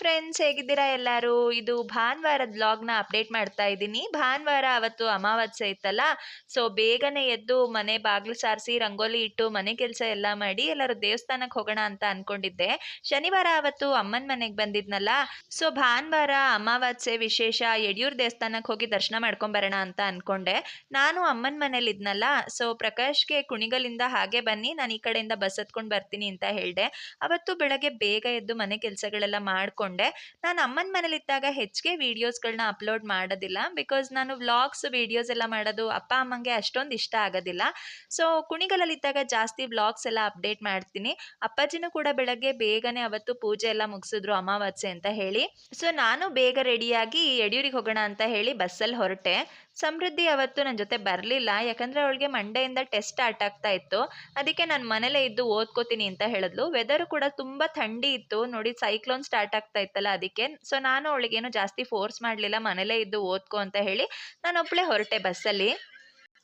Friends ಹೇಗಿದ್ದೀರಾ ಎಲ್ಲರೂ? ಇದು ಭಾನುವಾರದ ಬ್ಲಾಗ್ನ ಅಪ್ಡೇಟ್ ಮಾಡ್ತಾ ಇದ್ದೀನಿ. ಭಾನುವಾರ ಅವತ್ತು ಅಮಾವಾಸ್ಯೆ ಇತ್ತಲ್ಲ ಸೊ ಬೇಗನೆ ಎದ್ದು ಮನೆ ಬಾಗಿಲು ಸಾರಿಸಿ, ರಂಗೋಲಿ ಇಟ್ಟು ಮನೆ ಕೆಲಸ ಎಲ್ಲ ಮಾಡಿ ಎಲ್ಲರೂ ದೇವಸ್ಥಾನಕ್ಕೆ ಹೋಗೋಣ ಅಂತ ಅನ್ಕೊಂಡಿದ್ದೆ. ಶನಿವಾರ ಅವತ್ತು ಅಮ್ಮನ ಮನೆಗೆ ಬಂದಿದ್ನಲ್ಲ ಸೊ ಭಾನುವಾರ ಅಮಾವಾಸ್ಯೆ ವಿಶೇಷ ಯಡಿಯೂರು ದೇವಸ್ಥಾನಕ್ಕೆ ಹೋಗಿ ದರ್ಶನ ಮಾಡ್ಕೊಂಬರೋಣ ಅಂತ ಅನ್ಕೊಂಡೆ. ನಾನು ಅಮ್ಮನ ಮನೇಲಿ ಇದ್ನಲ್ಲ ಸೊ ಪ್ರಕಾಶ್ಗೆ ಕುಣಿಗಲಿಂದ ಹಾಗೆ ಬನ್ನಿ, ನಾನು ಈ ಕಡೆಯಿಂದ ಬಸ್ ಹತ್ಕೊಂಡು ಬರ್ತೀನಿ ಅಂತ ಹೇಳಿದೆ. ಅವತ್ತು ಬೆಳಗ್ಗೆ ಬೇಗ ಎದ್ದು ಮನೆ ಕೆಲಸಗಳೆಲ್ಲ ಮಾಡಿಕೊಂಡೆ ನಾನು ಅಮ್ಮನ ಮನೇಲಿದ್ದಾಗ ಹೆಚ್ಚಿಗೆ ವೀಡಿಯೋಸ್ಗಳನ್ನ ಅಪ್ಲೋಡ್ ಮಾಡೋದಿಲ್ಲ. ಬಿಕಾಸ್ ನಾನು ವ್ಲಾಗ್ಸ್, ವೀಡಿಯೋಸ್ ಎಲ್ಲ ಮಾಡೋದು ಅಪ್ಪ, ಅಮ್ಮಂಗೆ ಅಷ್ಟೊಂದು ಇಷ್ಟ ಆಗೋದಿಲ್ಲ. ಸೊ, ಕುಣಿಗಲಲ್ಲಿದ್ದಾಗ ಜಾಸ್ತಿ ವ್ಲಾಗ್ಸ್ ಎಲ್ಲ ಅಪ್ಡೇಟ್ ಮಾಡ್ತೀನಿ. ಅಪ್ಪಾಜಿನೂ ಕೂಡ ಬೆಳಗ್ಗೆ ಬೇಗನೆ ಅವತ್ತು ಪೂಜೆ ಎಲ್ಲ ಮುಗಿಸಿದ್ರು ಅಮಾವಾಸ್ಯೆ ಅಂತ ಹೇಳಿ. ಸೊ, ನಾನು ಬೇಗ ರೆಡಿಯಾಗಿ ಯಡಿಯೂರಿಗೆ ಹೋಗೋಣ ಅಂತ ಹೇಳಿ ಬಸ್ಸಲ್ಲಿ ಹೊರಟೆ. ಸಮೃದ್ಧಿ ಅವತ್ತು ನನ್ನ ಜೊತೆ ಬರಲಿಲ್ಲ. ಯಾಕಂದರೆ ಅವಳಿಗೆ ಮಂಡೆಯಿಂದ ಟೆಸ್ಟ್ ಸ್ಟಾರ್ಟ್ ಆಗ್ತಾ ಇತ್ತು. ಅದಕ್ಕೆ ನಾನು ಮನೇಲೇ ಇದ್ದು ಓದ್ಕೋತೀನಿ ಅಂತ ಹೇಳಿದ್ಲು. ವೆದರು ಕೂಡ ತುಂಬ ಥಂಡಿ ಇತ್ತು. ನೋಡಿ ಸೈಕ್ಲೋನ್ ಸ್ಟಾರ್ಟ್ ಆಗ್ತಾ ಇತ್ತಲ್ಲ ಅದಕ್ಕೆ. ಸೊ ನಾನು ಅವಳಿಗೇನು ಜಾಸ್ತಿ ಫೋರ್ಸ್ ಮಾಡಲಿಲ್ಲ. ಮನೇಲೇ ಇದ್ದು ಓದ್ಕೊ ಅಂತ ಹೇಳಿ ನಾನು ಒಬ್ಬಳೇ ಹೊರಟೆ ಬಸ್ಸಲ್ಲಿ.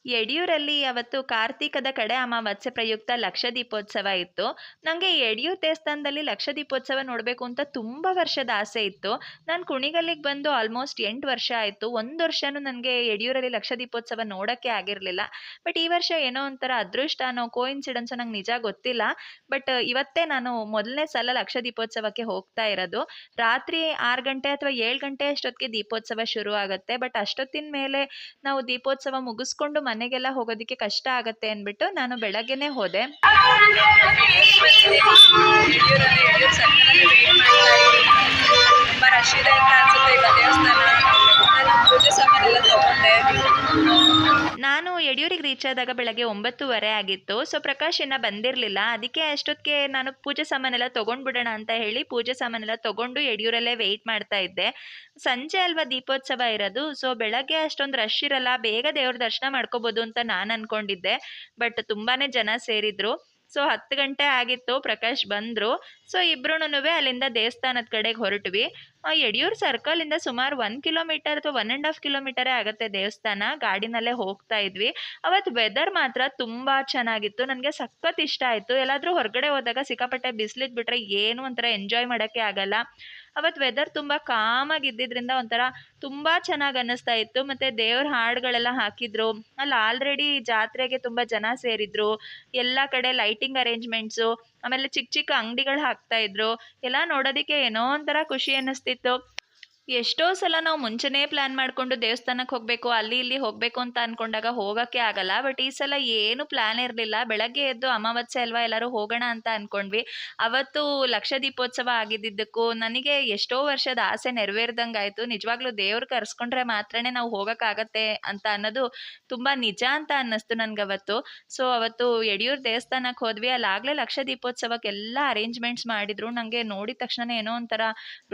ಯಡಿಯೂರಲ್ಲಿ ಅವತ್ತು ಕಾರ್ತಿಕದ ಕಡೆ ಅಮಾವಾಸ್ಯೆ ಪ್ರಯುಕ್ತ ಲಕ್ಷ ದೀಪೋತ್ಸವ ಇತ್ತು. ನನಗೆ ಯಡಿಯೂರು ದೇವಸ್ಥಾನದಲ್ಲಿ ಲಕ್ಷ ದೀಪೋತ್ಸವ ನೋಡಬೇಕು ಅಂತ ತುಂಬ ವರ್ಷದ ಆಸೆ ಇತ್ತು. ನಾನು ಕುಣಿಗಲ್ಲಿಗೆ ಬಂದು ಆಲ್ಮೋಸ್ಟ್ ಎಂಟು ವರ್ಷ ಆಯಿತು. ಒಂದು ವರ್ಷನೂ ನನಗೆ ಯಡಿಯೂರಲ್ಲಿ ಲಕ್ಷ ದೀಪೋತ್ಸವ ನೋಡೋಕ್ಕೆ ಆಗಿರಲಿಲ್ಲ. ಬಟ್ ಈ ವರ್ಷ ಏನೋ ಒಂಥರ ಅದೃಷ್ಟನೋ ಕೋಇನ್ಸಿಡೆನ್ಸೋ ನಂಗೆ ನಿಜ ಗೊತ್ತಿಲ್ಲ. ಬಟ್ ಇವತ್ತೇ ನಾನು ಮೊದಲನೇ ಸಲ ಲಕ್ಷ ದೀಪೋತ್ಸವಕ್ಕೆ ಹೋಗ್ತಾ ಇರೋದು. ರಾತ್ರಿ ಆರು ಗಂಟೆ ಅಥವಾ ಏಳು ಗಂಟೆ ಅಷ್ಟೊತ್ತಿಗೆ ದೀಪೋತ್ಸವ ಶುರು ಆಗುತ್ತೆ ಬಟ್ ಅಷ್ಟೊತ್ತಿನ ಮೇಲೆ ನಾವು ದೀಪೋತ್ಸವ ಮುಗಿಸ್ಕೊಂಡು ಮನೆಗೆಲ್ಲ ಹೋಗೋದಕ್ಕೆ ಕಷ್ಟ ಆಗತ್ತೆ ಅಂದ್ಬಿಟ್ಟು ನಾನು ಬೆಳಗ್ಗೆನೆ ಹೋದೆ. ತುಂಬ ರಶ್ ಇದೆ ನಾನು ಯಡಿಯೂರಿಗೆ ರೀಚ್ ಆದಾಗ ಬೆಳಗ್ಗೆ ಒಂಬತ್ತುವರೆ ಆಗಿತ್ತು ಸೊ ಪ್ರಕಾಶ್ ಇನ್ನ ಬಂದಿರಲಿಲ್ಲ. ಅದಕ್ಕೆ ಅಷ್ಟೊತ್ತಿಗೆ ನಾನು ಪೂಜೆ ಸಾಮಾನೆಲ್ಲ ತೊಗೊಂಡ್ಬಿಡೋಣ ಅಂತ ಹೇಳಿ ಪೂಜೆ ಸಾಮಾನೆಲ್ಲ ತಗೊಂಡು ಯಡಿಯೂರಲ್ಲೇ ವೆಯ್ಟ್ ಮಾಡ್ತಾ ಇದ್ದೆ. ಸಂಜೆ ಅಲ್ವಾ ದೀಪೋತ್ಸವ ಇರೋದು ಸೊ ಬೆಳಗ್ಗೆ ಅಷ್ಟೊಂದು ರಶ್ ಇರಲ್ಲ, ಬೇಗ ದೇವ್ರ ದರ್ಶನ ಮಾಡ್ಕೋಬೋದು ಅಂತ ನಾನು ಅನ್ಕೊಂಡಿದ್ದೆ ಬಟ್ ತುಂಬಾನೇ ಜನ ಸೇರಿದ್ರು. ಸೊ ಹತ್ತು ಗಂಟೆ ಆಗಿತ್ತು, ಪ್ರಕಾಶ್ ಬಂದರು. ಸೊ ಇಬ್ರು ಅಲ್ಲಿಂದ ದೇವಸ್ಥಾನದ ಕಡೆಗೆ ಹೊರಟ್ವಿ. ಯಡಿಯೂರು ಸರ್ಕಲಿಂದ ಸುಮಾರು ಒನ್ ಕಿಲೋಮೀಟರ್ ಅಥವಾ ಒನ್ ಆ್ಯಂಡ್ ಹಾಫ್ ಕಿಲೋಮೀಟರೇ ಆಗುತ್ತೆ ದೇವಸ್ಥಾನ. ಗಾಡಿನಲ್ಲೇ ಹೋಗ್ತಾ ಇದ್ವಿ. ಅವತ್ತು ವೆದರ್ ಮಾತ್ರ ತುಂಬ ಚೆನ್ನಾಗಿತ್ತು. ನನಗೆ ಸಖತ್ ಇಷ್ಟ ಆಯಿತು. ಎಲ್ಲಾದರೂ ಹೊರಗಡೆ ಹೋದಾಗ ಸಿಕ್ಕಾಪಟ್ಟೆ ಬಿಸಿಲಿದ್ದು ಬಿಟ್ರೆ ಏನು ಒಂಥರ ಎಂಜಾಯ್ ಮಾಡೋಕ್ಕೆ ಆಗಲ್ಲ. ಅವತ್ತು ವೆದರ್ ತುಂಬ ಕಾಮಾಗಿ ಇದ್ದಿದ್ರಿಂದ ಒಂಥರ ತುಂಬ ಚೆನ್ನಾಗಿ ಅನ್ನಿಸ್ತಾ ಇತ್ತು. ಮತ್ತು ದೇವ್ರ ಹಾಡುಗಳೆಲ್ಲ ಹಾಕಿದ್ರು. ಅಲ್ಲಿ ಆಲ್ರೆಡಿ ಜಾತ್ರೆಗೆ ತುಂಬ ಜನ ಸೇರಿದ್ರು. ಎಲ್ಲ ಕಡೆ ಲೈಟಿಂಗ್ ಅರೇಂಜ್ಮೆಂಟ್ಸು ಆಮೇಲೆ ಚಿಕ್ಕ ಚಿಕ್ಕ ಅಂಗಡಿಗಳು ಹಾಕ್ತಾ ಇದ್ರು. ಎಲ್ಲ ನೋಡೋದಕ್ಕೆ ಏನೋ ಒಂಥರ ಖುಷಿ ಅನ್ನಿಸ್ತಿತ್ತು. ಎಷ್ಟೋ ಸಲ ನಾವು ಮುಂಚೆನೇ ಪ್ಲ್ಯಾನ್ ಮಾಡಿಕೊಂಡು ದೇವಸ್ಥಾನಕ್ಕೆ ಹೋಗಬೇಕು, ಅಲ್ಲಿ ಇಲ್ಲಿ ಹೋಗಬೇಕು ಅಂತ ಅಂದ್ಕೊಂಡಾಗ ಹೋಗೋಕ್ಕೆ ಆಗಲ್ಲ. ಬಟ್ ಈ ಸಲ ಏನು ಪ್ಲ್ಯಾನ್ ಇರಲಿಲ್ಲ. ಬೆಳಗ್ಗೆ ಎದ್ದು ಅಮಾವಾಸ್ಯೆ ಅಲ್ವಾ ಎಲ್ಲರೂ ಹೋಗೋಣ ಅಂತ ಅಂದ್ಕೊಂಡ್ವಿ ಅವತ್ತು ಲಕ್ಷ ದೀಪೋತ್ಸವ ಆಗಿದ್ದಿದ್ದಕ್ಕೂ ನನಗೆ ಎಷ್ಟೋ ವರ್ಷದ ಆಸೆ ನೆರವೇರ್ದಂಗೆ ಆಯಿತು. ನಿಜವಾಗ್ಲೂ ದೇವ್ರು ಕರೆಸ್ಕೊಂಡ್ರೆ ಮಾತ್ರನೇ ನಾವು ಹೋಗೋಕ್ಕಾಗತ್ತೆ ಅಂತ ಅನ್ನೋದು ತುಂಬ ನಿಜ ಅಂತ ಅನ್ನಿಸ್ತು ನನಗೆ ಅವತ್ತು. ಸೊ ಅವತ್ತು ಯಡಿಯೂರು ದೇವಸ್ಥಾನಕ್ಕೆ ಹೋದ್ವಿ. ಅಲ್ಲಾಗಲೇ ಲಕ್ಷ ದೀಪೋತ್ಸವಕ್ಕೆಲ್ಲ ಅರೇಂಜ್ಮೆಂಟ್ಸ್ ಮಾಡಿದ್ರು. ನನಗೆ ನೋಡಿದ ತಕ್ಷಣ ಏನೋ ಒಂಥರ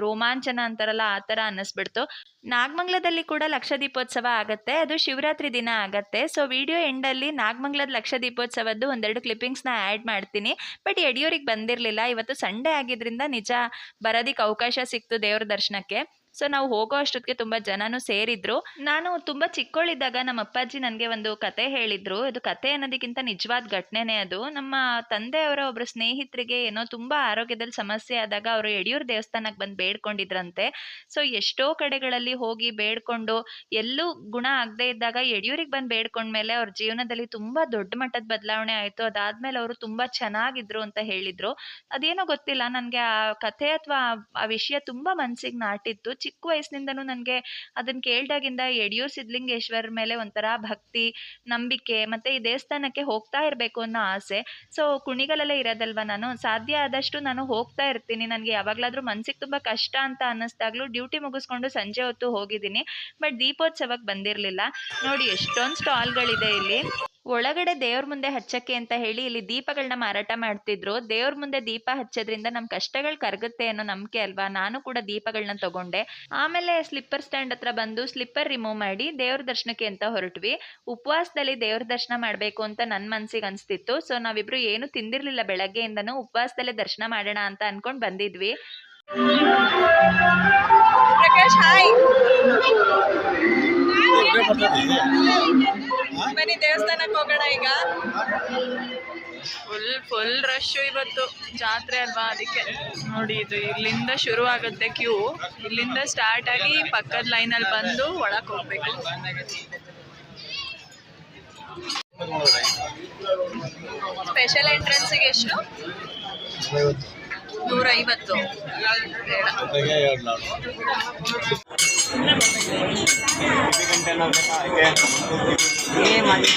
ರೋಮಾಂಚನ ಅಂತಾರಲ್ಲ, ಆ ಥರ ಅನ್ನಿಸ್ಬಿಡ್ತು. ನಾಗಮಂಗ್ಲದಲ್ಲಿ ಕೂಡ ಲಕ್ಷ ದೀಪೋತ್ಸವ ಆಗತ್ತೆ. ಅದು ಶಿವರಾತ್ರಿ ದಿನ ಆಗತ್ತೆ. ಸೊ ವಿಡಿಯೋ ಎಂಡಲ್ಲಿ ನಾಗಮಂಗ್ಲದ ಲಕ್ಷ ದೀಪೋತ್ಸವದ್ದು ಒಂದೆರಡು ಕ್ಲಿಪ್ಪಿಂಗ್ಸ್ನ ಆ್ಯಡ್ ಮಾಡ್ತೀನಿ. ಬಟ್ ಯಡಿಯೂರಿಗೆ ಬಂದಿರಲಿಲ್ಲ. ಇವತ್ತು ಸಂಡೇ ಆಗಿದ್ರಿಂದ ನಿಜ ಬರೋದಿಕ್ಕೆ ಅವಕಾಶ ಸಿಕ್ತು ದೇವ್ರ ದರ್ಶನಕ್ಕೆ. ಸೊ ನಾವು ಹೋಗೋ ಅಷ್ಟೊತ್ತಿಗೆ ತುಂಬ ಜನನೂ ಸೇರಿದ್ರು. ನಾನು ತುಂಬ ಚಿಕ್ಕವಳಿದ್ದಾಗ ನಮ್ಮ ಅಪ್ಪಾಜಿ ನನಗೆ ಒಂದು ಕತೆ ಹೇಳಿದ್ರು. ಅದು ಕತೆ ಅನ್ನೋದಕ್ಕಿಂತ ನಿಜವಾದ ಘಟನೆನೇ ಅದು. ನಮ್ಮ ತಂದೆಯವರ ಒಬ್ಬರು ಸ್ನೇಹಿತರಿಗೆ ಏನೋ ತುಂಬ ಆರೋಗ್ಯದಲ್ಲಿ ಸಮಸ್ಯೆ ಆದಾಗ ಅವರು ಯಡಿಯೂರು ದೇವಸ್ಥಾನಕ್ಕೆ ಬಂದು ಬೇಡ್ಕೊಂಡಿದ್ರಂತೆ. ಸೊ ಎಷ್ಟೋ ಕಡೆಗಳಲ್ಲಿ ಹೋಗಿ ಬೇಡ್ಕೊಂಡು ಎಲ್ಲೂ ಗುಣ ಆಗದೆ ಇದ್ದಾಗ ಯಡಿಯೂರಿಗೆ ಬಂದು ಬೇಡ್ಕೊಂಡ್ಮೇಲೆ ಅವ್ರ ಜೀವನದಲ್ಲಿ ತುಂಬ ದೊಡ್ಡ ಮಟ್ಟದ ಬದಲಾವಣೆ ಆಯಿತು. ಅದಾದಮೇಲೆ ಅವರು ತುಂಬ ಚೆನ್ನಾಗಿದ್ರು ಅಂತ ಹೇಳಿದರು. ಅದೇನೋ ಗೊತ್ತಿಲ್ಲ. ನನಗೆ ಆ ಕಥೆ ಅಥವಾ ಆ ವಿಷಯ ತುಂಬ ಮನಸ್ಸಿಗೆ ನಾಟಿತ್ತು. ಚಿಕ್ಕ ವಯಸ್ಸಿನಿಂದನೂ ನನಗೆ ಅದನ್ನು ಕೇಳ್ದಾಗಿಂದ ಯಡಿಯೂರು ಸಿದ್ಧಲಿಂಗೇಶ್ವರ ಮೇಲೆ ಒಂಥರ ಭಕ್ತಿ, ನಂಬಿಕೆ ಮತ್ತು ಈ ದೇವಸ್ಥಾನಕ್ಕೆ ಹೋಗ್ತಾ ಇರಬೇಕು ಅನ್ನೋ ಆಸೆ. ಸೊ ಕುಣಿಗಲಲ್ಲೇ ಇರೋದಲ್ವ ನಾನು? ಸಾಧ್ಯ ಆದಷ್ಟು ನಾನು ಹೋಗ್ತಾ ಇರ್ತೀನಿ. ನನಗೆ ಯಾವಾಗಲಾದರೂ ಮನ್ಸಿಗೆ ತುಂಬ ಕಷ್ಟ ಅಂತ ಅನ್ನಿಸ್ದಾಗ್ಲೂ ಡ್ಯೂಟಿ ಮುಗಿಸ್ಕೊಂಡು ಸಂಜೆ ಹೊತ್ತು ಹೋಗಿದ್ದೀನಿ. ಬಟ್ ದೀಪೋತ್ಸವಕ್ಕೆ ಬಂದಿರಲಿಲ್ಲ. ನೋಡಿ, ಎಷ್ಟೊಂದು ಸ್ಟಾಲ್ಗಳಿದೆ ಇಲ್ಲಿ. ಒಳಗಡೆ ದೇವ್ರ ಮುಂದೆ ಹಚ್ಚಕ್ಕೆ ಅಂತ ಹೇಳಿ ಇಲ್ಲಿ ದೀಪಗಳನ್ನ ಮಾರಾಟ ಮಾಡ್ತಿದ್ರು. ದೇವ್ರ ಮುಂದೆ ದೀಪ ಹಚ್ಚೋದ್ರಿಂದ ನಮ್ಮ ಕಷ್ಟಗಳು ಕರಗುತ್ತೆ ಅನ್ನೋ ನಂಬಿಕೆ ಅಲ್ವಾ? ನಾನು ಕೂಡ ದೀಪಗಳನ್ನ ತಗೊಂಡೆ. ಆಮೇಲೆ ಸ್ಲಿಪ್ಪರ್ ಸ್ಟ್ಯಾಂಡ್ ಹತ್ರ ಬಂದು ಸ್ಲಿಪ್ಪರ್ ರಿಮೂವ್ ಮಾಡಿ ದೇವ್ರ ದರ್ಶನಕ್ಕೆ ಅಂತ ಹೊರಟ್ವಿ. ಉಪವಾಸದಲ್ಲಿ ದೇವ್ರ ದರ್ಶನ ಮಾಡಬೇಕು ಅಂತ ನನ್ನ ಮನ್ಸಿಗೆ ಅನ್ಸ್ತಿತ್ತು. ಸೊ ನಾವಿಬ್ರು ಏನು ತಿಂದಿರ್ಲಿಲ್ಲ ಬೆಳಗ್ಗೆಯಿಂದನು ಉಪವಾಸದಲ್ಲೇ ದರ್ಶನ ಮಾಡೋಣ ಅಂತ ಅನ್ಕೊಂಡು ಬಂದಿದ್ವಿ. ಪ್ರಕಾಶ್ ಹಾಯ್ ಬನ್ನಿ ದೇವಸ್ಥಾನಕ್ಕೆ ಹೋಗೋಣ ಈಗ? ಫುಲ್ ಫುಲ್ ರಶ್ ಇವತ್ತು. ಜಾತ್ರೆ ಅಲ್ವಾ ಅದಕ್ಕೆ? ನೋಡಿ ಇದು ಇಲ್ಲಿಂದ ಶುರು ಆಗುತ್ತೆ ಕ್ಯೂ ಇಲ್ಲಿಂದ ಸ್ಟಾರ್ಟ್ ಆಗಿ ಪಕ್ಕದ ಲೈನಲ್ಲಿ ಬಂದು ಒಳಕ್ ಹೋಗ್ಬೇಕು. ಸ್ಪೆಷಲ್ ಎಂಟ್ರೆನ್ಸಿಗೆ ಎಷ್ಟು? ನೂರೈವತ್ತು. ఏ మళ్ళీ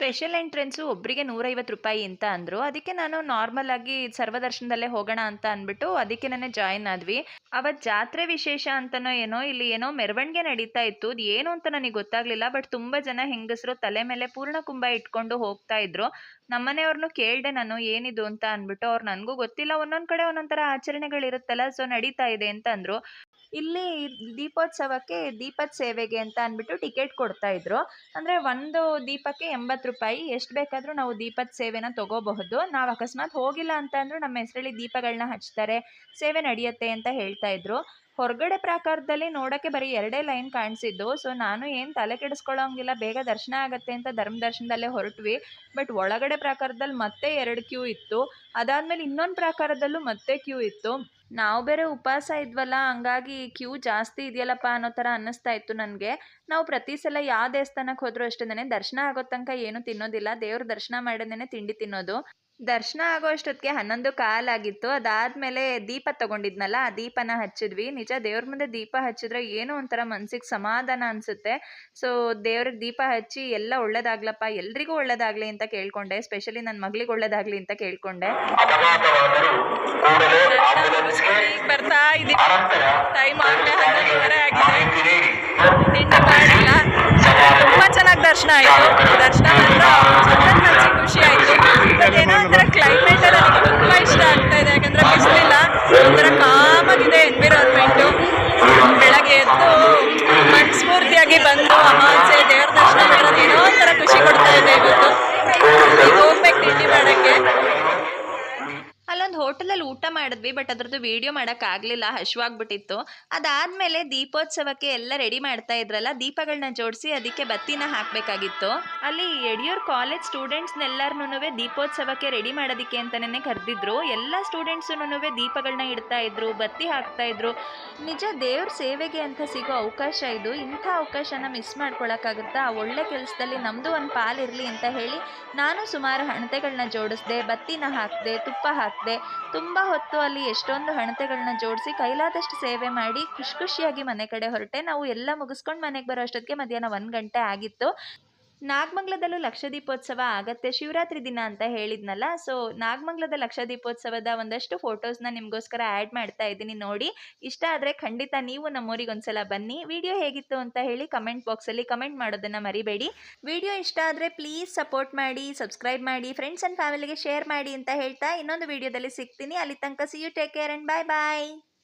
ಸ್ಪೆಷಲ್ ಎಂಟ್ರೆನ್ಸು ಒಬ್ಬರಿಗೆ ನೂರೈವತ್ತು ರೂಪಾಯಿ ಅಂತ ಅಂದರು. ಅದಕ್ಕೆ ನಾನು ನಾರ್ಮಲ್ ಆಗಿ ಸರ್ವದರ್ಶನದಲ್ಲೇ ಹೋಗೋಣ ಅಂತ ಅಂದ್ಬಿಟ್ಟು ಅದಕ್ಕೆ ನಾನೇ ಜಾಯಿನ್ ಆದ್ವಿ. ಅವತ್ತು ಜಾತ್ರೆ ವಿಶೇಷ ಅಂತನೋ ಏನೋ ಇಲ್ಲಿ ಏನೋ ಮೆರವಣಿಗೆ ನಡೀತಾ ಇತ್ತು. ಏನು ಅಂತ ನನಗೆ ಗೊತ್ತಾಗ್ಲಿಲ್ಲ. ಬಟ್ ತುಂಬ ಜನ ಹೆಂಗಸರು ತಲೆ ಮೇಲೆ ಪೂರ್ಣ ಕುಂಭ ಇಟ್ಕೊಂಡು ಹೋಗ್ತಾ ಇದ್ರು. ನಮ್ಮನೆಯವ್ರನ್ನೂ ಕೇಳಿದೆ ನಾನು, ಏನಿದು ಅಂತ ಅಂದ್ಬಿಟ್ಟು ಅವ್ರು ನನಗೂ ಗೊತ್ತಿಲ್ಲ. ಒಂದೊಂದು ಕಡೆ ಒಂದೊಂದು ಥರ ಆಚರಣೆಗಳಿರುತ್ತಲ್ಲ, ಸೊ ನಡೀತಾ ಇದೆ ಅಂತ ಅಂದರು. ಇಲ್ಲಿ ದೀಪೋತ್ಸವಕ್ಕೆ ದೀಪದ ಸೇವೆಗೆ ಅಂತ ಅಂದ್ಬಿಟ್ಟು ಟಿಕೆಟ್ ಕೊಡ್ತಾ ಇದ್ರು. ಅಂದರೆ ಒಂದು ದೀಪಕ್ಕೆ ಎಂಬತ್ತು ರೂಪಾಯಿ, ಎಷ್ಟು ಬೇಕಾದರೂ ನಾವು ದೀಪದ ಸೇವೆನ ತಗೋಬಹುದು. ನಾವು ಅಕಸ್ಮಾತ್ ಹೋಗಿಲ್ಲ ಅಂತ ಅಂದ್ರೂ ನಮ್ಮ ಹೆಸರಲ್ಲಿ ದೀಪಗಳನ್ನ ಹಚ್ತಾರೆ, ಸೇವೆ ನಡೆಯುತ್ತೆ ಅಂತ ಹೇಳ್ತಾ ಇದ್ರು. ಹೊರಗಡೆ ಪ್ರಾಕಾರದಲ್ಲಿ ನೋಡೋಕ್ಕೆ ಬರೀ ಎರಡೇ ಲೈನ್ ಕಾಣಿಸಿದ್ದು. ಸೊ ನಾನು ಏನು ತಲೆ ಕೆಡಿಸ್ಕೊಳ್ಳೋಂಗಿಲ್ಲ, ಬೇಗ ದರ್ಶನ ಆಗುತ್ತೆ ಅಂತ ಧರ್ಮ ದರ್ಶನದಲ್ಲೇ ಹೊರಟ್ವಿ. ಬಟ್ ಒಳಗಡೆ ಪ್ರಾಕಾರದಲ್ಲಿ ಮತ್ತೆ ಎರಡು ಕ್ಯೂ ಇತ್ತು. ಅದಾದಮೇಲೆ ಇನ್ನೊಂದು ಪ್ರಾಕಾರದಲ್ಲೂ ಮತ್ತೆ ಕ್ಯೂ ಇತ್ತು. ನಾವು ಬೇರೆ ಉಪವಾಸ ಇದ್ವಲ್ಲ, ಹಂಗಾಗಿ ಕ್ಯೂ ಜಾಸ್ತಿ ಇದೆಯಲ್ಲಪ್ಪ ಅನ್ನೋ ಥರ ಅನ್ನಿಸ್ತಾ ಇತ್ತು ನನಗೆ. ನಾವು ಪ್ರತಿ ಸಲ ಯಾವ ದೇವಸ್ಥಾನಕ್ಕೆ ಹೋದರೂ ಅಷ್ಟೇನೆ ದರ್ಶನ ಆಗೋ ತನಕ ಏನೂ ತಿನ್ನೋದಿಲ್ಲ. ದೇವ್ರ ದರ್ಶನ ಮಾಡೋದೇ ತಿಂಡಿ ತಿನ್ನೋದು. ದರ್ಶನ ಆಗೋ ಅಷ್ಟೊತ್ತಿಗೆ ಹನ್ನೊಂದು ಕಾಲಾಗಿತ್ತು. ಅದಾದಮೇಲೆ ದೀಪ ತಗೊಂಡಿದ್ನಲ್ಲ, ಆ ದೀಪನ ಹಚ್ಚಿದ್ವಿ. ನಿಜ ದೇವ್ರ ಮುಂದೆ ದೀಪ ಹಚ್ಚಿದ್ರೆ ಏನೋ ಒಂಥರ ಮನ್ಸಿಗೆ ಸಮಾಧಾನ ಅನಿಸುತ್ತೆ. ಸೊ, ದೇವ್ರಿಗೆ ದೀಪ ಹಚ್ಚಿ ಎಲ್ಲ ಒಳ್ಳೇದಾಗ್ಲಪ್ಪ, ಎಲ್ರಿಗೂ ಒಳ್ಳೇದಾಗ್ಲಿ ಅಂತ ಕೇಳ್ಕೊಂಡೆ. ಸ್ಪೆಷಲಿ ನನ್ನ ಮಗಳಿಗೆ ಒಳ್ಳೇದಾಗ್ಲಿ ಅಂತ ಕೇಳ್ಕೊಂಡೆ. ಬರ್ತಾ ಟೈಮ್ ತಿಂಡಿ ಚೆನ್ನಾಗಿ ದರ್ಶನ ಆಯಿತು. ದರ್ಶನ ಖುಷಿ ಆಯಿತು. ಹೋಟೆಲಲ್ಲಿ ಊಟ ಮಾಡಿದ್ವಿ, ಬಟ್ ಅದ್ರದ್ದು ವೀಡಿಯೋ ಮಾಡೋಕ್ಕಾಗಲಿಲ್ಲ ಹಶ್ವಾಗ್ಬಿಟ್ಟಿತ್ತು. ಅದಾದಮೇಲೆ ದೀಪೋತ್ಸವಕ್ಕೆ ಎಲ್ಲ ರೆಡಿ ಮಾಡ್ತಾ ಇದ್ರಲ್ಲ ದೀಪಗಳನ್ನ ಜೋಡಿಸಿ ಅದಕ್ಕೆ ಬತ್ತಿನ ಹಾಕಬೇಕಾಗಿತ್ತು. ಅಲ್ಲಿ ಯಡಿಯೂರ್ ಕಾಲೇಜ್ ಸ್ಟೂಡೆಂಟ್ಸ್ನೆಲ್ಲರನ್ನೂ ದೀಪೋತ್ಸವಕ್ಕೆ ರೆಡಿ ಮಾಡೋದಕ್ಕೆ ಅಂತಲೇ ಕರೆದಿದ್ರು. ಎಲ್ಲ ಸ್ಟೂಡೆಂಟ್ಸುನು ದೀಪಗಳನ್ನ ಇಡ್ತಾ ಇದ್ರು, ಬತ್ತಿ ಹಾಕ್ತಾ ಇದ್ರು. ನಿಜ ದೇವ್ರ ಸೇವೆಗೆ ಅಂತ ಸಿಗೋ ಅವಕಾಶ ಇದು. ಇಂಥ ಅವಕಾಶನ ಮಿಸ್ ಮಾಡ್ಕೊಳಕ್ಕಾಗುತ್ತಾ? ಆ ಒಳ್ಳೆ ಕೆಲಸದಲ್ಲಿ ನಮ್ಮದು ಒಂದು ಪಾಲಿರಲಿ ಅಂತ ಹೇಳಿ, ನಾನು ಸುಮಾರು ಹಣತೆಗಳನ್ನ ಜೋಡಿಸ್ದೆ, ಬತ್ತಿನ ಹಾಕಿದೆ, ತುಪ್ಪ ಹಾಕಿದೆ ತುಂಬ ಹೊತ್ತು ಅಲ್ಲಿ ಎಷ್ಟೊಂದು ಹಣತೆಗಳನ್ನ ಜೋಡಿಸಿ ಕೈಲಾದಷ್ಟು ಸೇವೆ ಮಾಡಿ ಖುಷಿ ಖುಷಿಯಾಗಿ ಮನೆ ಕಡೆ ಹೊರಟೆ. ನಾವು ಎಲ್ಲ ಮುಗಿಸ್ಕೊಂಡು ಮನೆಗೆ ಬರೋ ಅಷ್ಟೊತ್ತಿಗೆ ಮಧ್ಯಾಹ್ನ ಒಂದು ಗಂಟೆ ಆಗಿತ್ತು. ನಾಗಮಂಗಲದಲ್ಲೂ ಲಕ್ಷ ದೀಪೋತ್ಸವ ಆಗತ್ತೆ. ಶಿವರಾತ್ರಿ ದಿನ ಅಂತ ಹೇಳಿದ್ನಲ್ಲ, ಸೊ ನಾಗಮಂಗಲದ ಲಕ್ಷ ದೀಪೋತ್ಸವದ ಒಂದಷ್ಟು ಫೋಟೋಸ್ನ ನಿಮಗೋಸ್ಕರ ಆ್ಯಡ್ ಮಾಡ್ತಾ ಇದ್ದೀನಿ ನೋಡಿ. ಇಷ್ಟ ಆದರೆ ಖಂಡಿತ ನೀವು ನಮ್ಮೂರಿಗೆ ಒಂದ್ಸಲ ಬನ್ನಿ. ವಿಡಿಯೋ ಹೇಗಿತ್ತು ಅಂತ ಹೇಳಿ ಕಮೆಂಟ್ ಬಾಕ್ಸಲ್ಲಿ ಕಮೆಂಟ್ ಮಾಡೋದನ್ನು ಮರಿಬೇಡಿ. ವಿಡಿಯೋ ಇಷ್ಟ ಆದರೆ ಪ್ಲೀಸ್ ಸಪೋರ್ಟ್ ಮಾಡಿ, ಸಬ್ಸ್ಕ್ರೈಬ್ ಮಾಡಿ, ಫ್ರೆಂಡ್ಸ್ ಆ್ಯಂಡ್ ಫ್ಯಾಮಿಲಿಗೆ ಶೇರ್ ಮಾಡಿ ಅಂತ ಹೇಳ್ತಾ ಇನ್ನೊಂದು ವಿಡಿಯೋದಲ್ಲಿ ಸಿಗ್ತೀನಿ. ಅಲ್ಲಿ ತನಕ see you take care and bye bye